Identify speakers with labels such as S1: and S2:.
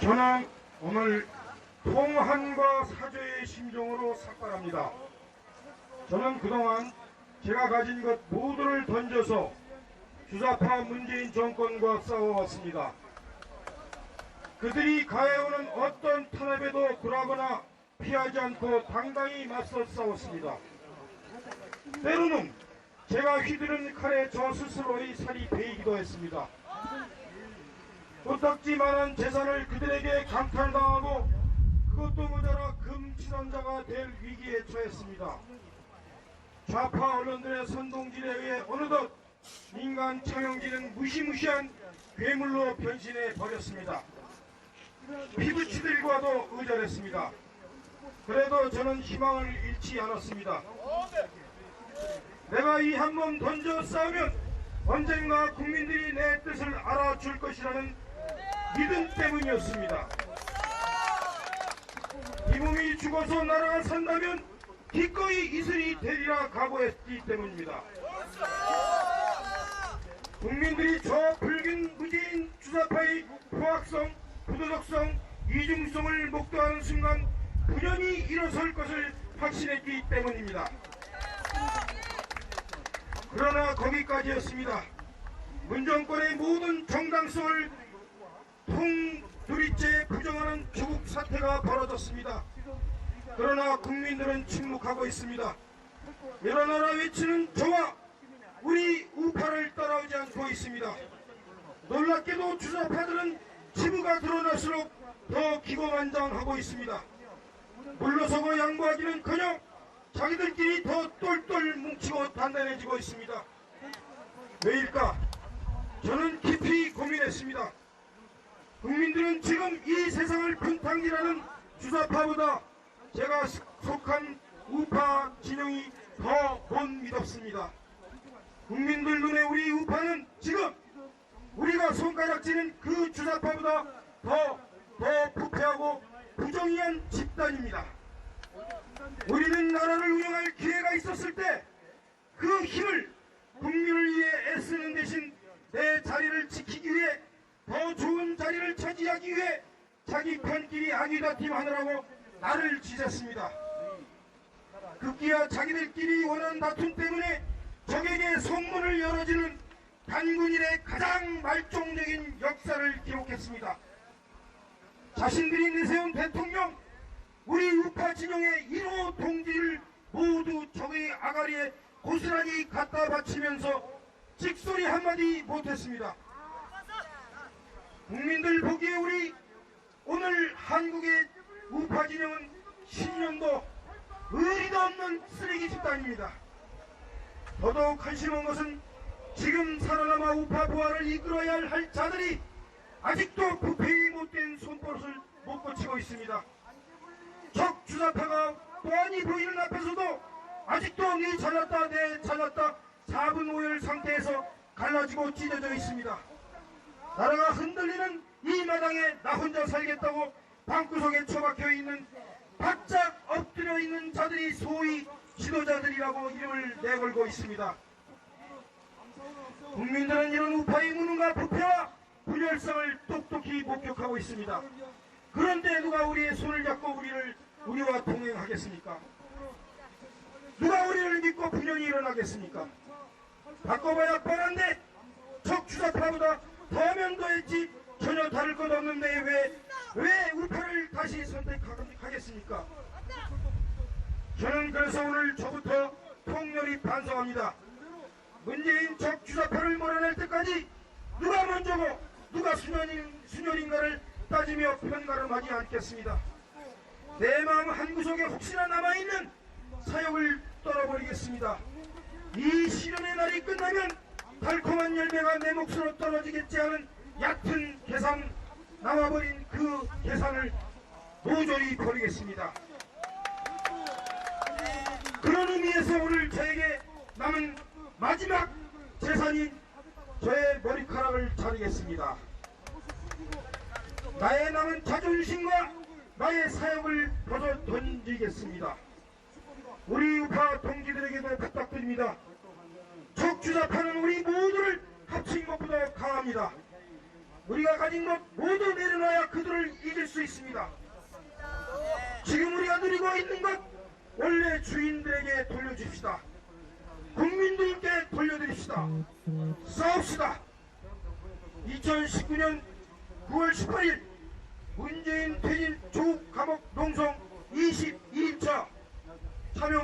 S1: 저는 오늘 통한과 사죄의 심정으로 삭발합니다. 저는 그동안 제가 가진 것 모두를 던져서 주사파 문재인 정권과 싸워왔습니다. 그들이 가해오는 어떤 탄압에도 굴하거나 피하지 않고 당당히 맞서 싸웠습니다. 때로는 제가 휘두른 칼에 저 스스로의 살이 베이기도 했습니다. 도딱지만한 재산을 그들에게 강탈당하고 그것도 모자라 금치단자가 될 위기에 처했습니다. 좌파 언론들의 선동질에 의해 어느덧 민간 청영지는 무시무시한 괴물로 변신해 버렸습니다. 피부치들과도 의절했습니다. 그래도 저는 희망을 잃지 않았습니다. 내가 이 한 몸 던져 싸우면 언젠가 국민들이 내 뜻을 알아줄 것이라는 믿음 때문이었습니다. 이 몸이 죽어서 나라가 산다면 기꺼이 이슬이 되리라 각오했기 때문입니다. 국민들이 저 붉은 무지인 주사파의 포악성, 부도덕성, 이중성을 목도하는 순간 분연히 일어설 것을 확신했기 때문입니다. 그러나 거기까지였습니다. 문정권의 모든 정당성을 통두리째 부정하는 조국 사태가 벌어졌습니다. 그러나 국민들은 침묵하고 있습니다. 일어나라 외치는 저와 우리 우파를 따라오지 않고 있습니다. 놀랍게도 주사파들은 지부가 드러날수록 더 기고만장하고 있습니다. 물러서고 양보하기는커녕 자기들끼리 더 똘똘 뭉치고 단단해지고 있습니다. 왜일까? 저는 깊이 고민했습니다. 국민들은 지금 이 세상을 분탕질하는 주사파보다 제가 속한 우파 진영이 더 못 믿었습니다. 국민들 눈에 우리 우파는 지금 우리가 손가락질은 그 주사파보다 더, 더 부패하고 부정의한 집단입니다. 우리는 나라를 운영할 기회가 있었을 때 그 힘을 국민을 위해 애쓰는 대신 내 자리를 지키기 위해 더 좋은 자리를 차지하기 위해 자기 편끼리 아니다 팀 하느라고 나를 지졌습니다. 급기야 자기들끼리 원하는 다툼 때문에 적에게 성문을 열어주는 단군일의 가장 말종적인 역사를 기록했습니다. 자신들이 내세운 대통령, 우리 우파 진영의 1호 동지를 모두 적의 아가리에 고스란히 갖다 바치면서 찍소리 한마디 못했습니다. 국민들 보기에 한국의 우파 진영은 10년도 의리도 없는 쓰레기 집단입니다. 더더욱 한심한 것은 지금 살아남아 우파 부활을 이끌어야 할 자들이 아직도 부패이 못된 손버릇을 못 고치고 있습니다. 적 주사파가 뻔히 보이는 앞에서도 아직도 네 잘났다 내 잘났다 4분 5열 상태에서 갈라지고 찢어져 있습니다. 나라가 흔들리는 이 마당에 나 혼자 살겠다고 방구석에 처박혀 있는 바짝 엎드려 있는 자들이 소위 지도자들이라고 이름을 내걸고 있습니다. 국민들은 이런 우파의 무능과 부패와 분열성을 똑똑히 목격하고 있습니다. 그런데 누가 우리의 손을 잡고 우리를 우리와 동행하겠습니까? 누가 우리를 믿고 분열이 일어나겠습니까? 바꿔봐야 뻔한데 적주사파보다 더하면 더했지 전혀 다를 것 없는데 왜, 선택하겠습니까? 저는 그래서 오늘 저부터 통렬히 반성합니다. 문재인 적 주사파를 몰아낼 때까지 누가 먼저고 누가 수년인, 수년인가를 따지며 편가름하지 않겠습니다. 내 마음 한구석에 혹시나 남아있는 사역을 떨어버리겠습니다. 이 시련의 날이 끝나면 달콤한 열매가 내 몫으로 떨어지겠지 하는 얕은 계산 남아버린 그 계산을 모조리 버리겠습니다. 그런 의미에서 오늘 저에게 남은 마지막 재산인 저의 머리카락을 자르겠습니다. 나의 남은 자존심과 나의 사역을 벗어 던지겠습니다. 우리 우파 동지들에게도 부탁드립니다. 적주자파는 우리 모두를 합친 것보다 강합니다. 우리가 가진 것 모두 내려놔야 그들을 이길 수 있습니다. 누리고 있는 것 원래 주인들에게 돌려줍시다. 국민들께 돌려드립시다. 싸웁시다. 2019년 9월 18일 문재인 퇴진 조국 감옥 농성 21일차 참여용